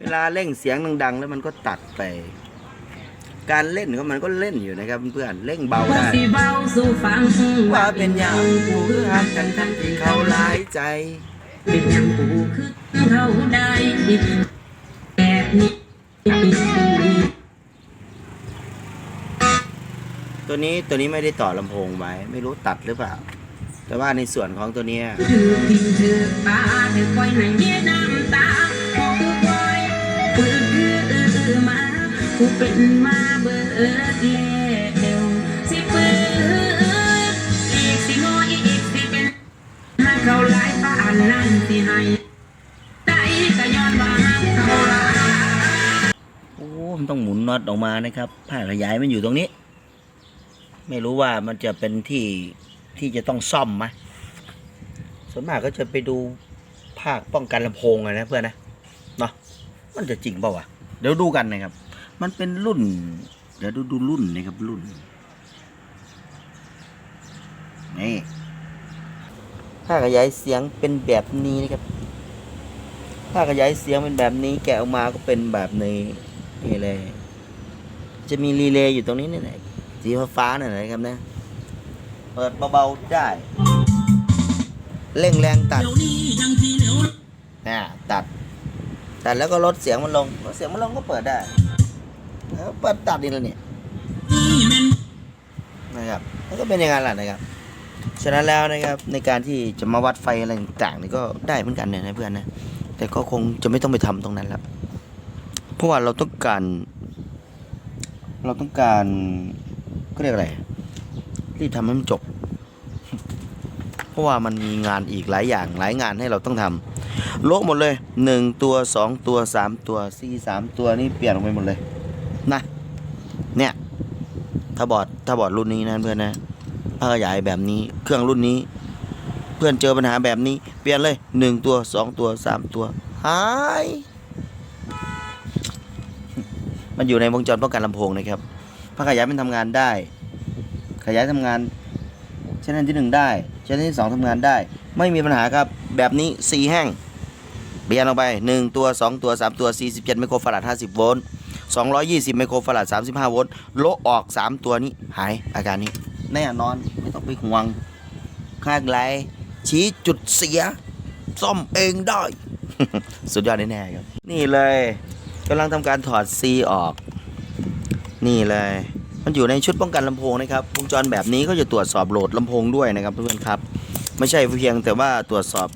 เวลาเร่งเสียงดังๆ แล้วมันก็ตัดไป การเล่นก็มันก็เล่นอยู่นะครับเพื่อนๆเร่งเบาว่าได้ สิเบาสู่ฟังว่าเป็นอย่างกูคือหักกันทั้งที่เขาหลายใจ เป็นอย่างกูคือเขาได้แบบนี้ตัวนี้ตัวนี้ไม่ได้ต่อลำโพงไว้ ไม่รู้ตัดหรือเปล่า แต่ว่าในส่วนของตัวเนี้ย ถือพินถือปลาถือคอยในเมียน้ำตา กูเป็นมาเบิดแล้วสิเปืนอีกสิงออีกสิเป็นหักเขาหลายปานนั่นสิให้ได้ก็ย้อนว่าหักเขาหลายโอ้มันต้องหมุนน็อตออกมานะครับผ้าขยายมันอยู่ตรงนี้ ไม่รู้ว่ามันจะเป็นที่ที่จะต้องซ่อมไหมส่วนมากก็จะไปดูภาคป้องกันลำโพงอะนะเพื่อนนะเนาะมันจะจริงเปล่าวะเดี๋ยวดูกันนะครับ มันเป็นรุ่น เดี๋ยวดูดูรุ่นนะครับรุ่นนี่ผ้าขยายเสียงเป็นแบบนี้นะครับผ้าขยายเสียงเป็นแบบนี้ แกะออกมาก็เป็นแบบนี้นี่เลย จะมีรีเลย์อยู่ตรงนี้นี่แหละสีฟ้าๆนี่นนะครับนะ เปิดเบาๆได้ เร่งแรงตัดนะตัด ตัดแล้วก็ลดเสียงมันลงลดเสียงมันลงก็เปิดได้แล้ว เปิดตัดนี่แหละเนี่ยนะครับแล้วก็เป็นอย่างนั้นแหละนะครับ ฉะนั้นแล้วนะครับในการที่จะมาวัดไฟอะไรต่างๆนี่ก็ได้เหมือนกันเนี่ยนะเพื่อนนะแต่ก็คงจะไม่ต้องไปทำตรงนั้นแล้วเพราะว่าเราต้องการ เราต้องการก็เรียกอะไรรีบทำให้มันจบ เพราะว่ามันมีงานอีกหลายอย่างหลายงานให้เราต้องทำโละหมดเลยหนึ่งตัวสองตัวสามตัวสี่สามตัวนี่เปลี่ยนออกไปหมดเลย นะ เนี่ย ถ้าบอร์ดถ้าบอร์ดรุ่นนี้นะเพื่อนนะผ้าขยายแบบนี้ เครื่องรุ่นนี้ เพื่อนเจอปัญหาแบบนี้ เปลี่ยนเลยหนึ่งตัวสองตัวสามตัว หาย มันอยู่ในวงจรป้องกันลำโพงนะครับผ้าขยายมันทำงานได้ ขยายทำงานชแนที่หนึ่งได้ชแนที่สองทำงานได้ ไม่มีปัญหาครับ แบบนี้สี่แห้งเปลี่ยนออกไปหนึ่งตัวสองตัวสามตัวสี่สิบเจ็ดไมโครฟาราดห้าสิบโวลต์ สองร้อยยี่สิบไมโครฟาราดสามสิบห้าโวลต์โละออกสามตัวนี้หายอาการนี้ แน่นอนไม่ต้องไปห่วง ข้างไรชี้จุดเสีย ซ่อมเองได้ สุดยอดแน่ๆครับ นี่เลยกำลังทำการถอดซีออก นี่เลย มันอยู่ในชุดป้องกันลำโพงนะครับวงจรแบบนี้ก็จะตรวจสอบโหลดลำโพงด้วยนะครับเพื่อนๆครับ ไม่ใช่เพียงแต่ว่าตรวจสอบ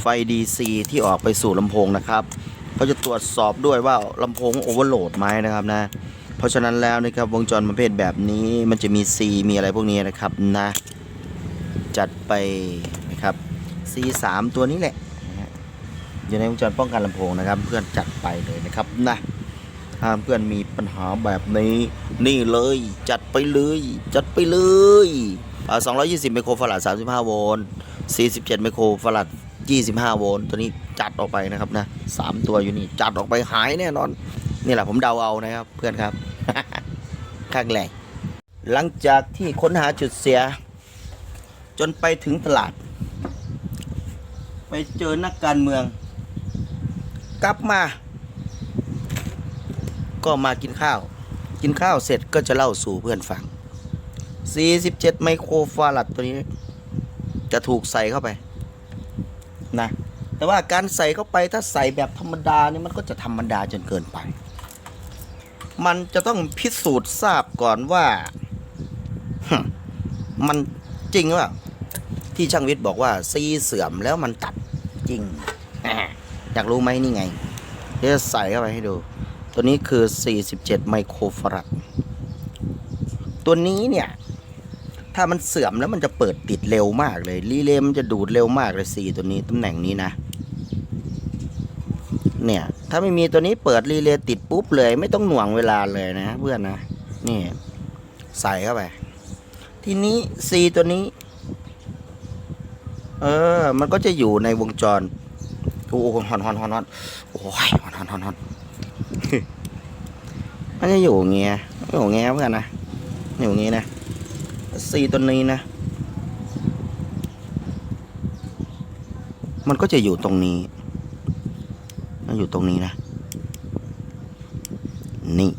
ไฟ DC ที่ออกไปสู่ลำโพงนะครับ เขาจะตรวจสอบด้วยว่าลำโพงโอเวอร์โหลดไหมนะครับนะ เพราะฉะนั้นแล้วนะครับวงจรประเภทแบบนี้มันจะมี C มีอะไรพวกนี้นะครับนะ จัดไปนะครับ C 3 ตัวนี้แหละนะฮะอยู่ในวงจรป้องกันลำโพงนะครับ เพื่อนจัดไปเลยนะครับนะถ้าเพื่อนมีปัญหาแบบนี้นี่เลยจัดไปเลยจัดไปเลยอ่า220 ไมโครฟาราด 35 โวลต์ 47 ไมโครฟาราด 25 โวลต์ตัวนี้จัดออกไปนะครับนะสามตัวอยู่นี่จัดออกไปหายแน่นอนนี่แหละผมเดาเอานะครับ เพื่อนครับข้างแรกหลังจากที่ค้นหาจุดเสีย จนไปถึงตลาด ไปเจอนักการเมือง กลับมา ก็มากินข้าว กินข้าวเสร็จก็จะเล่าสู่เพื่อนฟัง 47 ไมโครฟารัดตัวนี้ จะถูกใส่เข้าไป นะแต่ว่าการใส่เข้าไปถ้าใส่แบบธรรมดาเนี่ยมันก็จะธรรมดาจนเกินไป มันจะต้องพิสูจน์ทราบก่อนว่า มันจริงหรือเปล่าที่ช่างวิทย์บอกว่าซีเสื่อมแล้วมันตัดจริงอยากรู้ไหมนี่ไงเดี๋ยวใส่เข้าไปให้ดู ตัวนี้คือ 47 ไมโครฟารัด ตัวนี้เนี่ย ถ้ามันเสื่อมแล้วมันจะเปิดปิดเร็วมากเลยรีเลย์มันจะดูดเร็วมากเลย4ตัวนี้ตำแหน่งนี้นะ เนี่ย ถ้าไม่มีตัวนี้เปิดรีเลย์ติดปุ๊บเลย ไม่ต้องหน่วงเวลาเลยนะเพื่อนนะนี่ ใส่เข้าไป ทีนี้ C ตัวนี้ เออ มันก็จะอยู่ในวงจรโอ้หอนฮอนฮอนฮอนโอ้ยฮอนฮอนฮอนฮอนมันจะอยู่เงี้ยอยู่เงี้ยเพื่อนนะอยู่อย่างงี้นะ ซีตัวนี้นะ มันก็จะอยู่ตรงนี้มันอยู่ตรงนี้นะ นี่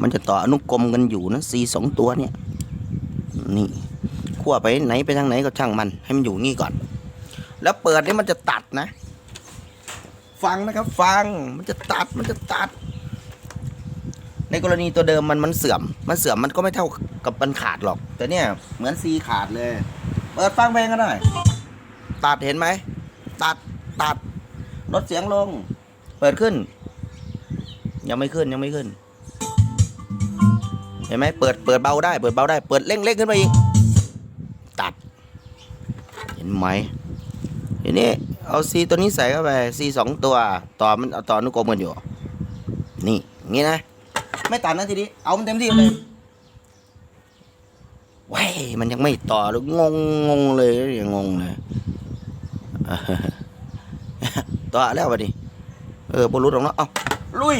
มันจะต่ออนุกรมกันอยู่นะซีสองตัวเนี่ย นี่ขั้วไปไหนไปทางไหนก็ช่างมัน ให้มันอยู่นี่ก่อน แล้วเปิดนี่มันจะตัดนะ ฟังนะครับ ฟัง มันจะตัด มันจะตัด ในกรณีตัวเดิมมันมันเสื่อม มันเสื่อมมันก็ไม่เท่ากับมันขาดหรอก แต่เนี่ยเหมือนซีขาดเลย เปิดฟังเพลงก็ได้ ตัดเห็นไหม ตัดตัดลดเสียงลง เปิดขึ้น ยังไม่ขึ้นยังไม่ขึ้น เห็นไหมเปิดเปิดเบาได้ เปิดเบาได้ เปิดเร่งเร่งขึ้นไปอีก ตัด เห็นไหมทีนี้เอาซีตัวนี้ใส่เข้าไปซีสองตัว ต่อมันเอาต่อนุกรมกันอยู่ นี่งงี้นะ ไม่ตัดนะทีนี้ เอามันเต็มที่เลยเว้ยมันยังไม่ต่อหรืองงงงเลยยังงงเลยต่อแล้ววะดิเออบรุษของเราเอ้าลุย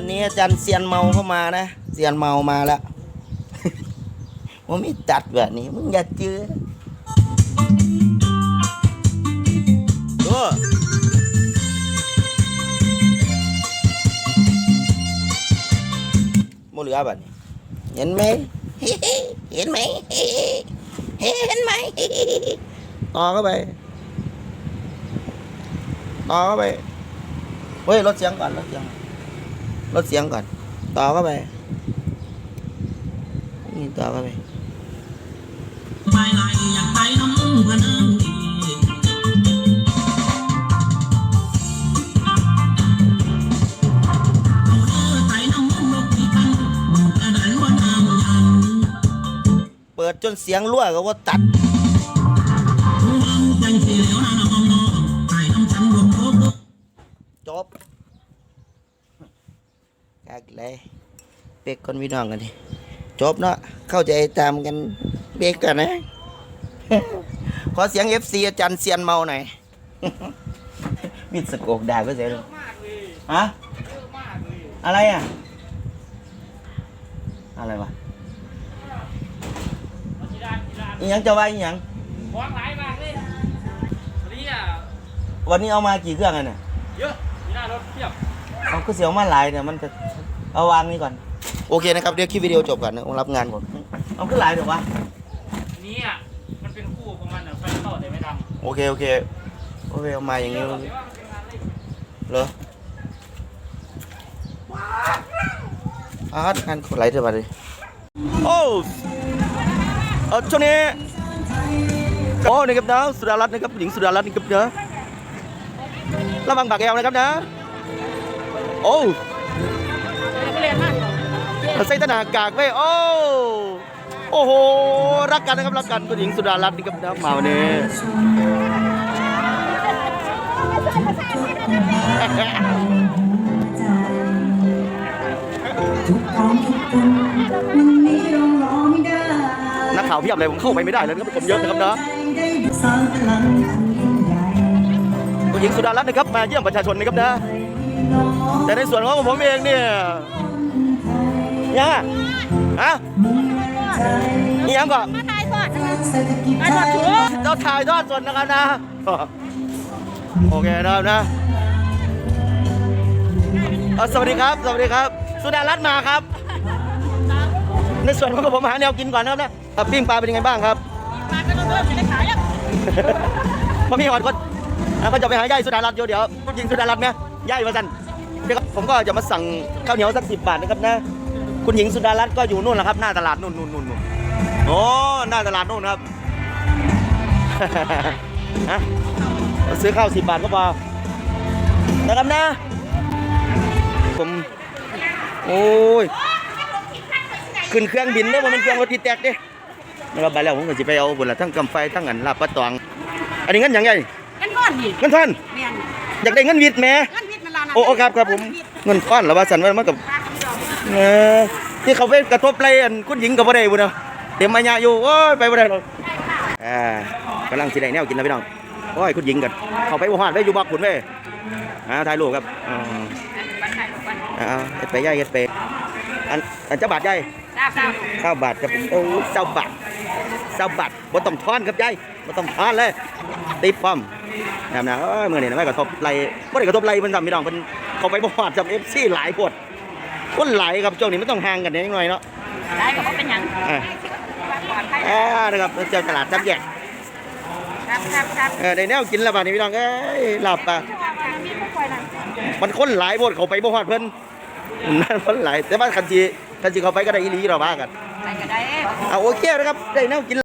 วันนี้อาจารย์เซียนเมาเข้ามานะเซียนเมามาแล้วว่าไม่ตัดแบบนี้มึงอย่าเจือดูโมเหลือแบบนี้เห็นไหมเห็นไหมเห็นไหมต่อเข้าไปต่อเข้าไปเฮ้ยลดเสียงก่อนลดเสียง ลดเสียงก่อน ต่อเข้าไป นี่ต่อเข้าไปไปไหลอยากไปน้ำพะนังอีกเอาเด้อไปน้ำนกอีกันนกระดันว่าน้ำยันเปิดจนเสียงรั่วก็ว่าตัด กากเลยเบรกคนพี่น้องกันดิจบเนาะเข้าใจตามกันเบรกกันนะ ขอเสียง FC อาจารย์เซียนเมาหน่อยมิดสะโกกด่าก็เสียเลยฮะอะไรอะ อะไรวะอีหยังจะว่าอีหยังวางหลายมากเลยวันนี้อะวันนี้เอามากี่เครื่องอะเนี่ยเยอะมีหน้ารถเทียบเอาก็เสียวมาหลายเนี่ยมันจะ เอาวางนี่ก่อน โอเคนะครับ เดี๋ยวคลิปวิดีโอจบก่อนนะผมรับงานก่อน เอาขึ้นหลายเดี๋ยววะ อันนี้อะ มันเป็นคู่ของมันอะไฟเข้าแต่ไม่ดังโอเค โอเค โอเคเอามาอย่างนี้เรียกว่ามันเป็นงานเล็กเหรออาร์ตงานคนไหลเถอะมาดิโอ้เออช่วงนี้โอ้นี่ครับนะสุดารัตน์นะครับหญิงสุดารัตน์นี่ครับนะระวังปากแอวนะครับนะ โอ้ ใส่ตนากากไว้ยโอ้โอ้โห รักกันนะครับ รักกันคุณหญิงสุดารัตน์นี่ครับนะมาวันนี้ทุกความทุกคนมันมีรองรอไม่ได้นักข่าวเพียบเลยผมเข้าไปไม่ได้เลยนะครับผมเยอะนะครับนะได้สร้างพลังอันยิ่งใหญ่คุณหญิงสุดารัตน์นะครับมาเยี่ยมประชาชนนะครับนะน้องแต่ในส่วนของผมเองเนี่ย ยังอะฮะใจนี่ยังก่อนเศรษฐกิจไทยเราถ่ายทอดสดนะครับนะ โอเคนะครับนะเอ่อสวัสดีครับ สวัสดีครับ สุดารัตน์มาครับ ในส่วนของผมหาแนวกินก่อนนะครับนะอะปิ้งปลาเป็นยังไงบ้างครับมาก็ต้องเริ่มไม่ได้ขายอะมามีหอดคนอะก็จะไปหาย่ายสุดารัตน์อยู่เดี๋ยวผู้หญิงสุดารัตน์เนี่ยย่ายมาสั่นเดี๋ยวครับผมก็จะมาสั่งข้าวเหนียวสักสิบบาทนะครับนะ คุณหญิงสุดารัตน์ก็อยู่นู่นแหละครับ หน้าตลาดนู่นนู่นนู่นนู่นโอ้หน้าตลาดนู่นครับฮะซื้อข้าวสิบบาทก็พอนะครับนะ ผมโอ้ยขึ้นเครื่องบินได้บ่แมันเครื่องรถติดแตกเด้นะครับไปแล้วผมก็จะไปเอาบุญละทั้งกำไฟทั้งอันลาบปลาตองอันนี้เงินหยังไงกันก้อนดิเงินท่อนเมียนอยากได้เงินวิดแหม่กันพิษมันลานะโอ้โอ้ครับครับผมเงินก้อนหรือว่าสันว่ามันกับ เออที่เขาไปกระทบไรอันคุณหญิงกับบ่ได้บุญเนาะเต็มมาญาอยู่โอ้ยไปบ่ได้หรอกอ่ากำลังสิได้แนวกินแล้วพี่น้องโอ้ยคุณหญิงกันเขาไปบ่ฮอดไปอยู่บักขุนเว้ยอ่าถ่ายรูปครับอ๋อบันไทยบันอ่าเฮ็ดไปย่ายเฮ็ดไปอันอันเจ้าบาทย่ายทราบทราบเก้าบาทครับโอ้เจ้าบาทเจ้าบาทบ่ต้องทอนครับย่ายบ่ต้องทอนเลยติดป้อมนะครับนะเอ้ยมื้อนี้นะไม่กระทบไหลบ่ได้กระทบไหลเพิ่นซ้ำพี่น้องเพิ่นเขาไปบ่ฮอดซ้ำ FC หลายโพด คนหลายครับช่วงนี้มันต้องห่างกันนิดหน่อยเนาะได้ก็บ่เป็นหยังอ่าปลอดภัยอ่านะครับเจ้าตลาดจับแยกครับครับครับเออได้แนวกินแล้วบาดนี้พี่น้องเอ้ยลาบปลามีผู้ป่วยนั่นมันคนหลายโพดเขาไปบ่ฮอดเพิ่นนั่นคนหลายแต่ว่าคันสิคันสิเขาไปก็ได้อีหลีหรอว่ากันใส่ก็ได้ เอาโอเคนะครับได้แนวกิน